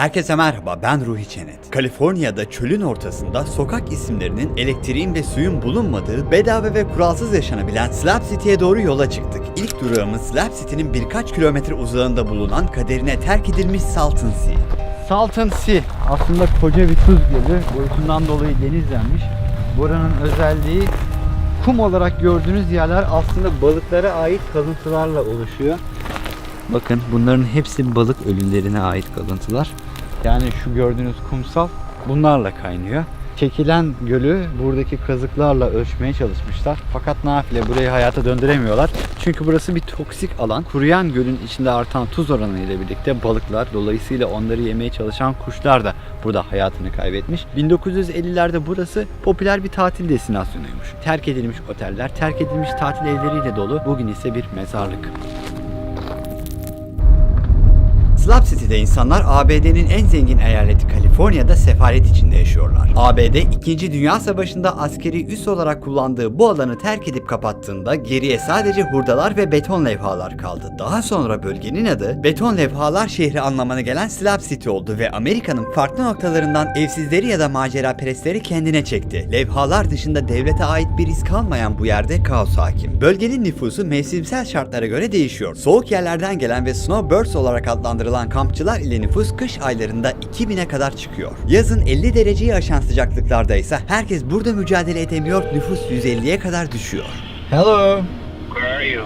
Herkese merhaba ben Ruhi Çenet. Kaliforniya'da çölün ortasında sokak isimlerinin elektriğin ve suyun bulunmadığı bedava ve kuralsız yaşanabilen Slab City'ye doğru yola çıktık. İlk durağımız Slab City'nin birkaç kilometre uzağında bulunan kaderine terk edilmiş Salton Sea. Salton Sea aslında koca bir tuz gölü. Boyutundan dolayı denizlenmiş. Buranın özelliği kum olarak gördüğünüz yerler aslında balıklara ait kalıntılarla oluşuyor. Bakın bunların hepsi balık ölülerine ait kalıntılar. Yani şu gördüğünüz kumsal bunlarla kaynıyor. Çekilen gölü buradaki kazıklarla ölçmeye çalışmışlar. Fakat nafile burayı hayata döndüremiyorlar. Çünkü burası bir toksik alan. Kuruyan gölün içinde artan tuz oranı ile birlikte balıklar dolayısıyla onları yemeye çalışan kuşlar da burada hayatını kaybetmiş. 1950'lerde burası popüler bir tatil destinasyonuymuş. Terk edilmiş oteller, terk edilmiş tatil evleriyle dolu. Bugün ise bir mezarlık. Slab City'de insanlar ABD'nin en zengin eyaleti Kaliforniya'da sefaret içinde yaşıyorlar. ABD 2. Dünya Savaşı'nda askeri üs olarak kullandığı bu alanı terk edip kapattığında geriye sadece hurdalar ve beton levhalar kaldı. Daha sonra bölgenin adı beton levhalar şehri anlamına gelen Slab City oldu ve Amerika'nın farklı noktalarından evsizleri ya da macera perestleri kendine çekti. Levhalar dışında devlete ait bir iz kalmayan bu yerde kaos hakim. Bölgenin nüfusu mevsimsel şartlara göre değişiyor. Soğuk yerlerden gelen ve snowbirds olarak adlandırılan kampçılar ile nüfus kış aylarında 2000'e kadar çıkıyor. Yazın 50 dereceyi aşan sıcaklıklarda ise herkes burada mücadele edemiyor, nüfus 150'ye kadar düşüyor. Hello. Where are you?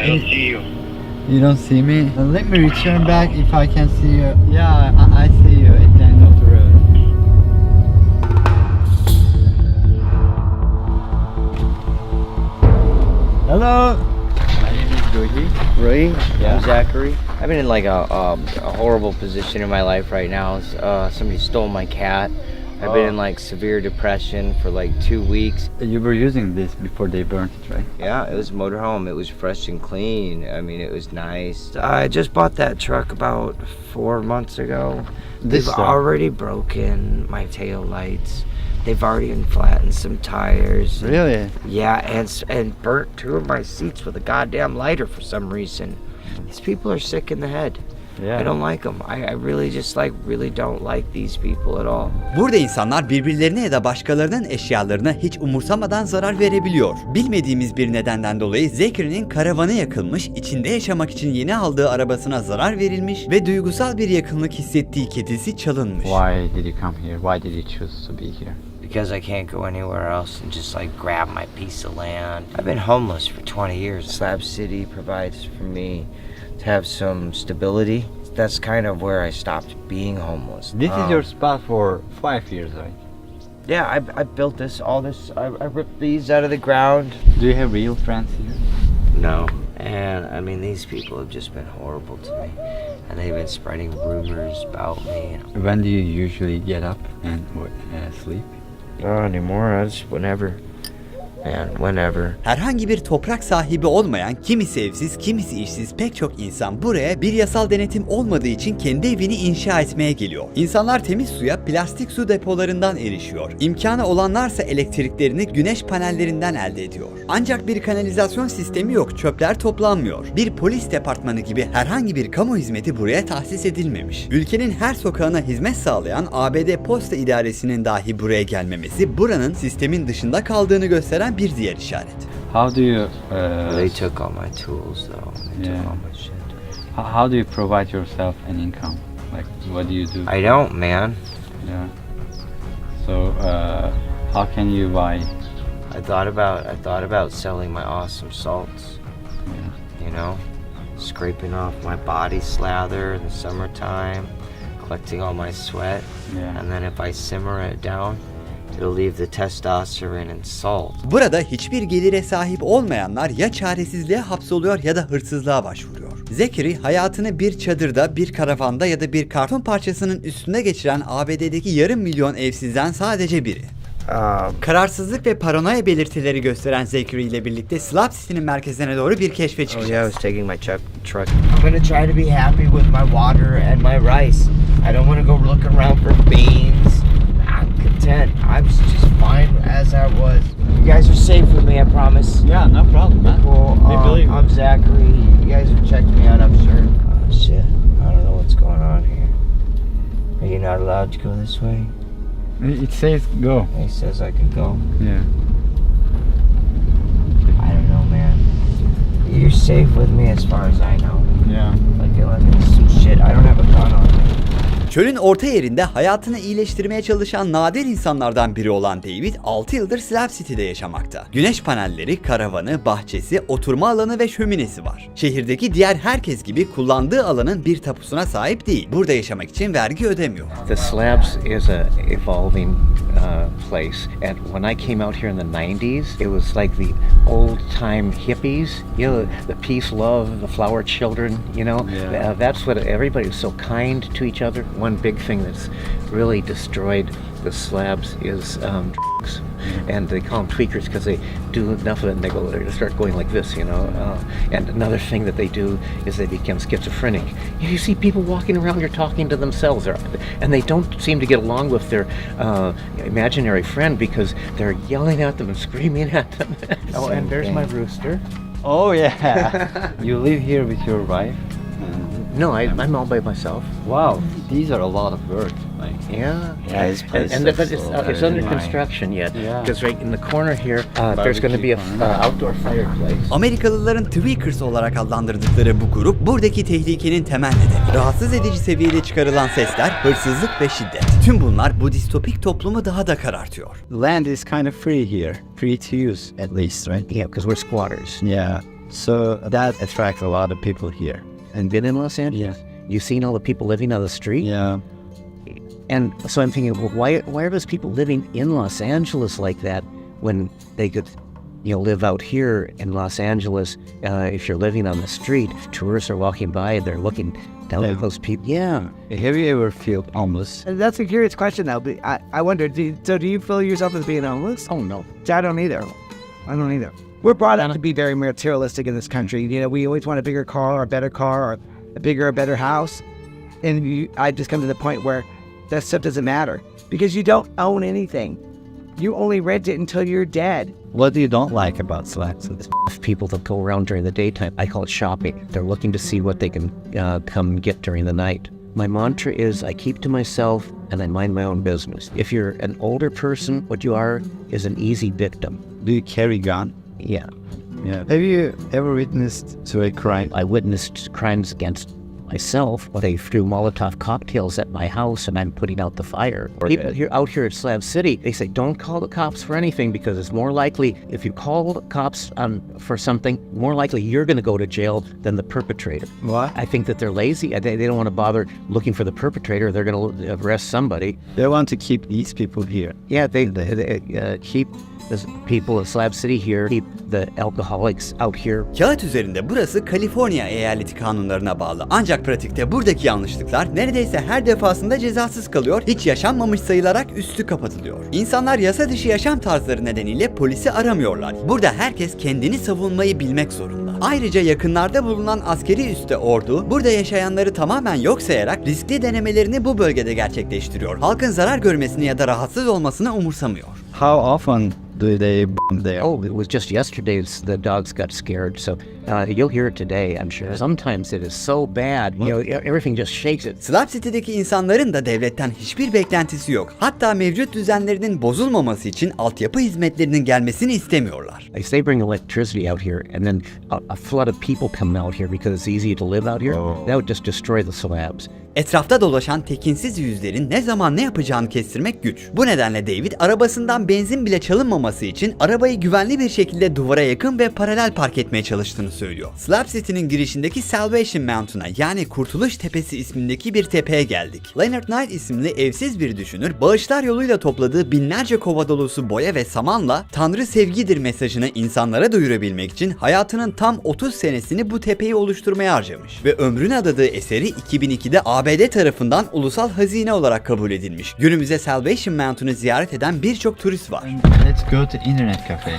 I don't see you. You don't see me? Let me return back if I can see you. Yeah, I, I see you at the end of the road. Hello. My name is Goji. Really? Yeah. I'm Zachary. I've been in like a, um, a horrible position in my life right now. Uh, somebody stole my cat. I've been in like severe depression for like two weeks. You were using this before they burnt it, right? Yeah, it was a motorhome. It was fresh and clean. I mean, it was nice. I just bought that truck about four months ago. This They've truck? already broken my tail lights. They've already flattened some tires. Really? Yeah, and and burnt two of my seats with a goddamn lighter for some reason. These people are sick in the head. I don't like them. I, I really just like really don't like these people at all. Burada insanlar birbirlerine ya da başkalarının eşyalarına hiç umursamadan zarar verebiliyor. Bilmediğimiz bir nedenden dolayı Zachary'nin karavanı yakılmış, içinde yaşamak için yeni aldığı arabasına zarar verilmiş ve duygusal bir yakınlık hissettiği kedisi çalınmış. Why did you come here? Why did you choose to be here? Because I can't go anywhere else and just like grab my piece of land. I've been homeless for 20 years. Slab City provides for me to have some stability. That's kind of where I stopped being homeless. This Um, is your spot for five years, right? Yeah, I, I built this, all this. I, I ripped these out of the ground. Do you have real friends here? No. And I mean, these people have just been horrible to me. And they've been spreading rumors about me. When do you usually get up and uh, sleep? Not anymore. I just whenever. Man, whenever. Herhangi bir toprak sahibi olmayan, kimisi evsiz, kimisi işsiz pek çok insan buraya bir yasal denetim olmadığı için kendi evini inşa etmeye geliyor. İnsanlar temiz suya plastik su depolarından erişiyor. İmkanı olanlarsa elektriklerini güneş panellerinden elde ediyor. Ancak bir kanalizasyon sistemi yok, çöpler toplanmıyor. Bir polis departmanı gibi herhangi bir kamu hizmeti buraya tahsis edilmemiş. Ülkenin her sokağına hizmet sağlayan ABD Posta İdaresi'nin dahi buraya gelmemesi buranın sistemin dışında kaldığını gösteren bir diğer işaret. How do you uh, They took all my tools, though. They Yeah. took all my shit. h- how do you provide yourself an income? Like what do you do? I don't, man. yeah. So uh, how can you buy? I thought about I thought about selling my awesome salts. Yeah. You know, scraping off my body slather in the summertime, collecting all my sweat, Yeah. and then if I simmer it down, it'll leave the testosterone and salt. Burada hiçbir gelire sahip olmayanlar ya çaresizliğe hapsoluyor ya da hırsızlığa başvuruyor. Zachary hayatını bir çadırda, bir karavanda ya da bir karton parçasının üstünde geçiren ABD'deki yarım milyon evsizden sadece biri. Um, Kararsızlık ve paranoya belirtileri gösteren Zachary ile birlikte Slab City'nin merkezine doğru bir keşfe oh yeah, I çıkacağız. was taking my truck. Truck. I'm gonna try to be happy with my water and my rice. I don't want to go looking around for beans. I'm content. I was just fine as I was. You guys are safe with me, I promise. Yeah, no problem, man. We um, believe I'm Zachary. You guys have checked me out, I'm sure. Oh, shit. I don't know what's going on here. Are you not allowed to go this way? It says go. He says I can go. Yeah. I don't know, man. You're safe with me as far as I know. Yeah. Like, like some shit. I don't have a gun on. Çölün orta yerinde hayatını iyileştirmeye çalışan nadir insanlardan biri olan David 6 yıldır Slab City'de yaşamakta. Güneş panelleri, karavanı, bahçesi, oturma alanı ve şöminesi var. Şehirdeki diğer herkes gibi kullandığı alanın bir tapusuna sahip değil. Burada yaşamak için vergi ödemiyor. The Slabs is a evolving uh, place, and when I came out here in the '90s, it was like the old time hippies. You know, the peace, love, the flower children. You know, Yeah. Uh, that's what everybody was so kind to each other. One big thing that's really destroyed the Slabs is um, drugs, and they call them tweakers because they do enough of it and they go they start going like this. You know, uh, and another thing that they do is they become schizophrenic. You see people walking around here talking to themselves, and they don't seem to get along with their uh, imaginary friend because they're yelling at them and screaming at them. oh, and there's my rooster. Oh yeah. you live here with your wife? And- No, I, I'm all by myself. wow. These are a lot of work. Like Yeah. Yeah, And, place and looks but it's, uh, it's under construction yet. Yeah. Because right in the corner here, uh, there's going to be a uh, outdoor fireplace. Amerikalıların Tweakers olarak adlandırdıkları bu grup buradaki tehlikenin temel nedeni. Rahatsız edici seviyede çıkarılan sesler, hırsızlık ve şiddet. Tüm bunlar bu distopik toplumu daha da karartıyor. land is kind of free here, free to use at least, right? Yeah, because we're squatters. Yeah. So that attracts a lot of people here. And been in Los Angeles? Yeah. You've seen all the people living on the street? Yeah. And so I'm thinking, well, why, why are those people living in Los Angeles like that when they could, you know, live out here in Los Angeles? Uh, if you're living on the street, tourists are walking by and they're looking down Yeah. at those people. Yeah. Have you ever felt homeless? That's a curious question, though. But I, I wonder. Do you, so, do you feel yourself as being homeless? Oh, no. I don't either. I don't either. We're brought up to be very materialistic in this country. You know, we always want a bigger car or a better car or a bigger or better house. And you, I just come to the point where that stuff doesn't matter because you don't own anything. You only rent it until you're dead. What do you don't like about Slacks? people that go around during the daytime. I call it shopping. They're looking to see what they can uh, come get during the night. My mantra is I keep to myself and I mind my own business. If you're an older person, what you are is an easy victim. Do you carry gun? Yeah. Yeah. Have you ever witnessed to a crime? I witnessed crimes against myself when they threw Molotov cocktails at my house and I'm putting out the fire. People here out here at Slab City, they say don't call the cops for anything because it's more likely if you call the cops um, for something, more likely you're going to go to jail than the perpetrator. What? I think that they're lazy. They, they don't want to bother looking for the perpetrator. They're going to arrest somebody. They want to keep these people here. Yeah, they, they, they uh, keep the people of Slab City here, keep the alcoholics out here. Kağıt üzerinde burası Kaliforniya eyaleti kanunlarına bağlı. Ancak pratikte buradaki yanlışlıklar neredeyse her defasında cezasız kalıyor, hiç yaşanmamış sayılarak üstü kapatılıyor. İnsanlar yasa dışı yaşam tarzları nedeniyle polisi aramıyorlar. Burada herkes kendini savunmayı bilmek zorunda. Ayrıca yakınlarda bulunan askeri üste ordu, burada yaşayanları tamamen yok sayarak riskli denemelerini bu bölgede gerçekleştiriyor. Halkın zarar görmesini ya da rahatsız olmasını umursamıyor. How often they there? Oh, it was just yesterday s- the dogs got scared. So uh, you'll hear it today, I'm sure. Sometimes it is so bad, you know, e- everything just shakes it. Slab City'deki insanların da devletten hiçbir beklentisi yok. Hatta mevcut düzenlerinin bozulmaması için altyapı hizmetlerinin gelmesini istemiyorlar. Like they bring electricity out here, and then a, a flood of people come out here because it's easy to live out here. That would just destroy the slabs. Etrafta dolaşan tekinsiz yüzlerin ne zaman ne yapacağını kestirmek güç. Bu nedenle David arabasından benzin bile çalınmaması için arabayı güvenli bir şekilde duvara yakın ve paralel park etmeye çalıştığını söylüyor. Slab City'nin girişindeki Salvation Mountain'a yani Kurtuluş Tepesi ismindeki bir tepeye geldik. Leonard Knight isimli evsiz bir düşünür bağışlar yoluyla topladığı binlerce kova dolusu boya ve samanla Tanrı sevgidir mesajını insanlara duyurabilmek için hayatının tam 30 senesini bu tepeyi oluşturmaya harcamış ve ömrüne adadığı eseri 2002'de ABD tarafından ulusal hazine olarak kabul edilmiş. Günümüzde Salvation Mountain'ı ziyaret eden birçok turist var. Let's go to internet cafe.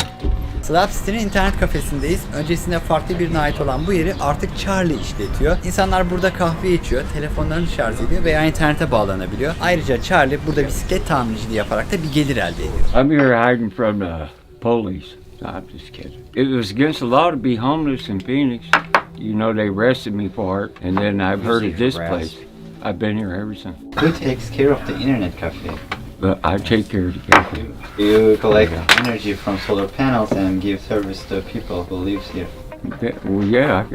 Slab City'nin internet kafesindeyiz. Öncesinde farklı birine ait olan bu yeri artık Charlie işletiyor. İnsanlar burada kahve içiyor, telefonlarını şarj ediyor veya internete bağlanabiliyor. Ayrıca Charlie burada bisiklet tamirciliği yaparak da bir gelir elde ediyor. I'm here hiding from the police. I'm just kidding. It was against the law to be homeless in Phoenix. You know, they arrested me for it, and then I've heard of this place. I've been here ever since. Who takes care of the internet cafe? But I take care of the cafe. You collect energy from solar panels and give service to people who lives here. Well, yeah,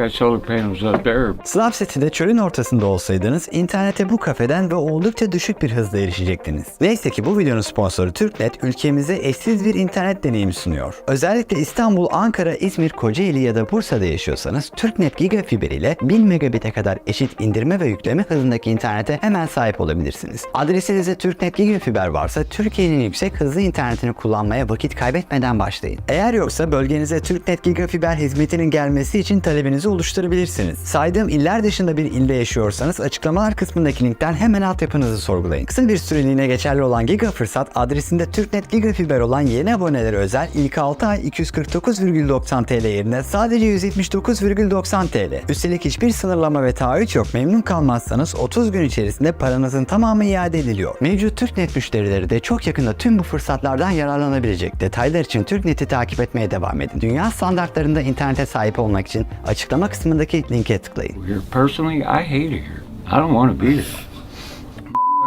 çölün ortasında olsaydınız internete bu kafeden ve oldukça düşük bir hızla erişecektiniz. Neyse ki bu videonun sponsoru TürkNet ülkemize eşsiz bir internet deneyimi sunuyor. Özellikle İstanbul, Ankara, İzmir, Kocaeli ya da Bursa'da yaşıyorsanız TürkNet Gigafiber ile 1000 megabit'e kadar eşit indirme ve yükleme hızındaki internete hemen sahip olabilirsiniz. Adresinizde TürkNet Gigafiber varsa Türkiye'nin yüksek hızlı internetini kullanmaya vakit kaybetmeden başlayın. Eğer yoksa bölgenize TürkNet Gigafiber hizmetinin gelmesi için talebinizi oluşturabilirsiniz. Saydığım iller dışında bir ilde yaşıyorsanız açıklamalar kısmındaki linkten hemen altyapınızı sorgulayın. Kısa bir süreliğine geçerli olan Giga Fırsat adresinde TürkNet Gigafiber olan yeni abonelere özel ilk 6 ay 249,90 TL yerine sadece 179,90 TL. Üstelik hiçbir sınırlama ve taahhüt yok. Memnun kalmazsanız 30 gün içerisinde paranızın tamamı iade ediliyor. Mevcut TürkNet müşterileri de çok yakında tüm bu fırsatlardan yararlanabilecek. Detaylar için TürkNet'i takip etmeye devam edin. Dünya standartlarında internete sahip olmak için açıklama kısmındaki linke tıklayın. Here, personally, I hate it here. I don't want to be here.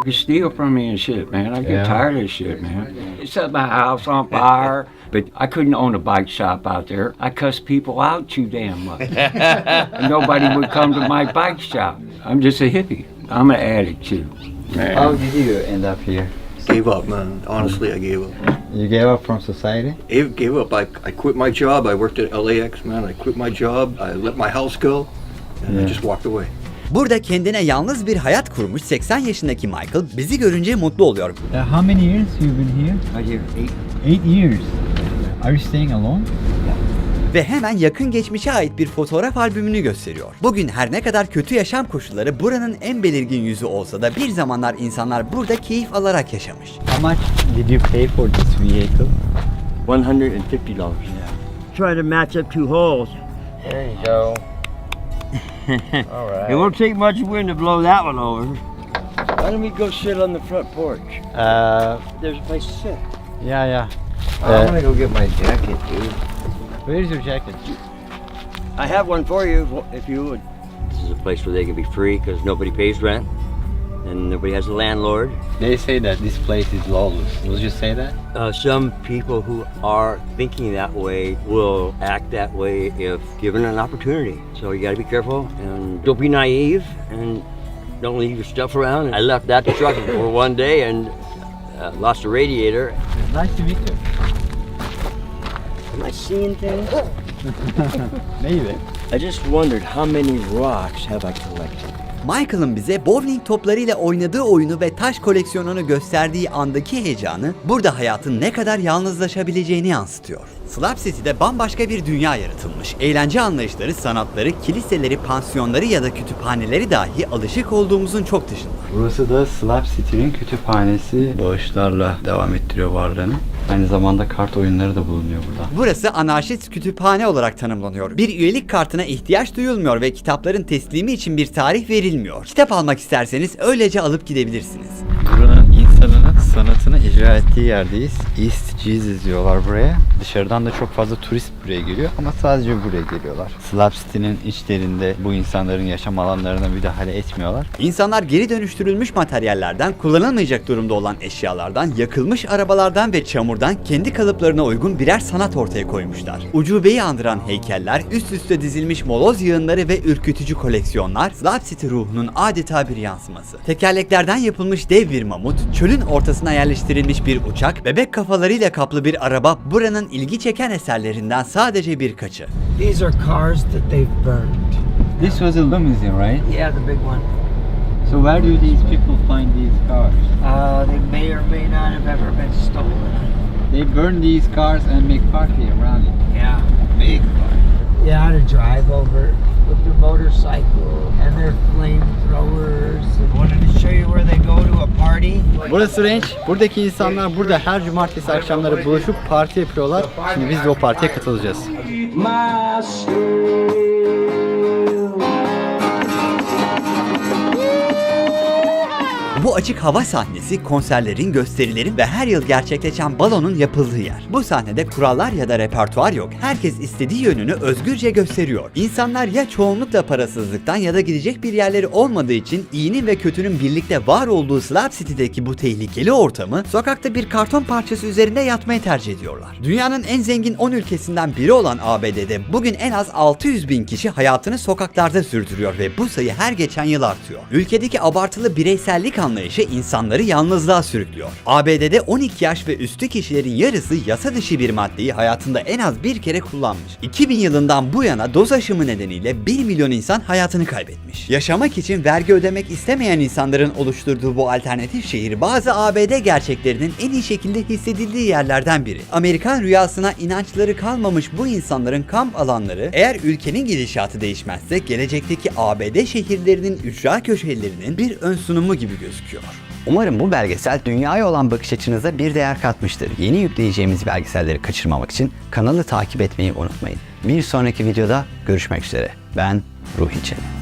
You steal from me and shit, man. I get Yeah. tired of shit, man. They set my house on fire, but I couldn't own a bike shop out there. I cuss people out too damn much. nobody would come to my bike shop. I'm just a hippie. I'm an addict too. Man. How did you end up here? Gave up, man. Honestly, I gave up. You gave up from society? I gave up. I, I quit my job. I worked at LAX, man. I quit my job. I let my house go, and I Yeah. just walked away. Burada kendine yalnız bir hayat kurmuş 80 yaşındaki Michael bizi görünce mutlu oluyor. Uh, how many years you've been here? I here eight. Eight years. Are you staying alone? Ve hemen yakın geçmişe ait bir fotoğraf albümünü gösteriyor. Bugün her ne kadar kötü yaşam koşulları buranın en belirgin yüzü olsa da bir zamanlar insanlar burada keyif alarak yaşamış. How much did you pay for this vehicle? $150. try to match up two holes. There you go. All right. It won't take much wind to blow that one over. Why don't we go sit on the front porch? Uh, There's a place to sit. yeah, yeah. I'm gonna go get my jacket, dude. Where's your jacket? I have one for you if- if you would. This is a place where they can be free because nobody pays rent and nobody has a landlord. They say that this place is lawless. Would you say that? Uh, some people who are thinking that way will act that way if given an opportunity. So you got to be careful and don't be naive and don't leave your stuff around. I left that truck for one day and uh, lost a radiator. Nice to meet you. I seeing things? Maybe. I just wondered how many rocks have I collected? Michael'ın bize bowling toplarıyla oynadığı oyunu ve taş koleksiyonunu gösterdiği andaki heyecanı burada hayatın ne kadar yalnızlaşabileceğini yansıtıyor. Slab City'de bambaşka bir dünya yaratılmış. Eğlence anlayışları, sanatları, kiliseleri, pansiyonları ya da kütüphaneleri dahi alışık olduğumuzun çok dışında. Burası da Slab City'nin kütüphanesi. Bağışlarla devam ettiriyor varlığını. Aynı zamanda kart oyunları da bulunuyor burada. Burası anarşist kütüphane olarak tanımlanıyor. Bir üyelik kartına ihtiyaç duyulmuyor ve kitapların teslimi için bir tarih verilmiyor. Kitap almak isterseniz öylece alıp gidebilirsiniz. Buranın insanının sanatını icra ettiği yerdeyiz. East Jesus diyorlar buraya. Dışarıdan da çok fazla turist buraya geliyor ama sadece buraya geliyorlar. Slab City'nin içlerinde bu insanların yaşam alanlarına müdahale etmiyorlar. İnsanlar geri dönüştürülmüş materyallerden, kullanılmayacak durumda olan eşyalardan, yakılmış arabalardan ve çamurdan kendi kalıplarına uygun birer sanat ortaya koymuşlar. Ucubeyi andıran heykeller, üst üste dizilmiş moloz yığınları ve ürkütücü koleksiyonlar Slab City ruhunun adeta bir yansıması. Tekerleklerden yapılmış dev bir mamut, çölün ortasına yerleştirilmiş bir uçak, bebek kafalarıyla kaplı bir araba buranın ilgi çeken eserlerinden sadece birkaçı. These are cars that they've burned. This was a limousine, right? Yeah, the big one. So where do these people find these cars? Uh, they may or may not have ever been stolen. They burn these cars and make party around it. Yeah, big car. Yeah, to drive over with their motorcycle and their flamethrowers. Wanted to show you where they go to a party. Burası Ranch. Buradaki insanlar burada her cumartesi akşamları buluşup parti yapıyorlar. Şimdi biz de o partiye katılacağız. Bu Bu açık hava sahnesi konserlerin, gösterilerin ve her yıl gerçekleşen balonun yapıldığı yer. Bu sahnede kurallar ya da repertuar yok. Herkes istediği yönünü özgürce gösteriyor. İnsanlar ya çoğunlukla parasızlıktan ya da gidecek bir yerleri olmadığı için iyinin ve kötünün birlikte var olduğu Slab City'deki bu tehlikeli ortamı sokakta bir karton parçası üzerinde yatmayı tercih ediyorlar. Dünyanın en zengin 10 ülkesinden biri olan ABD'de bugün en az 600 bin kişi hayatını sokaklarda sürdürüyor ve bu sayı her geçen yıl artıyor. Ülkedeki abartılı bireysellik anlayışı insanları yalnızlığa sürüklüyor. ABD'de 12 yaş ve üstü kişilerin yarısı yasa dışı bir maddeyi hayatında en az bir kere kullanmış. 2000 yılından bu yana doz aşımı nedeniyle 1 milyon insan hayatını kaybetmiş. Yaşamak için vergi ödemek istemeyen insanların oluşturduğu bu alternatif şehir bazı ABD gerçeklerinin en iyi şekilde hissedildiği yerlerden biri. Amerikan rüyasına inançları kalmamış bu insanların kamp alanları eğer ülkenin gidişatı değişmezse gelecekteki ABD şehirlerinin ücra köşelerinin bir ön sunumu gibi gözüküyor. Umarım bu belgesel dünyaya olan bakış açınıza bir değer katmıştır. Yeni yükleyeceğimiz belgeselleri kaçırmamak için kanalı takip etmeyi unutmayın. Bir sonraki videoda görüşmek üzere. Ben Ruhi Çelik.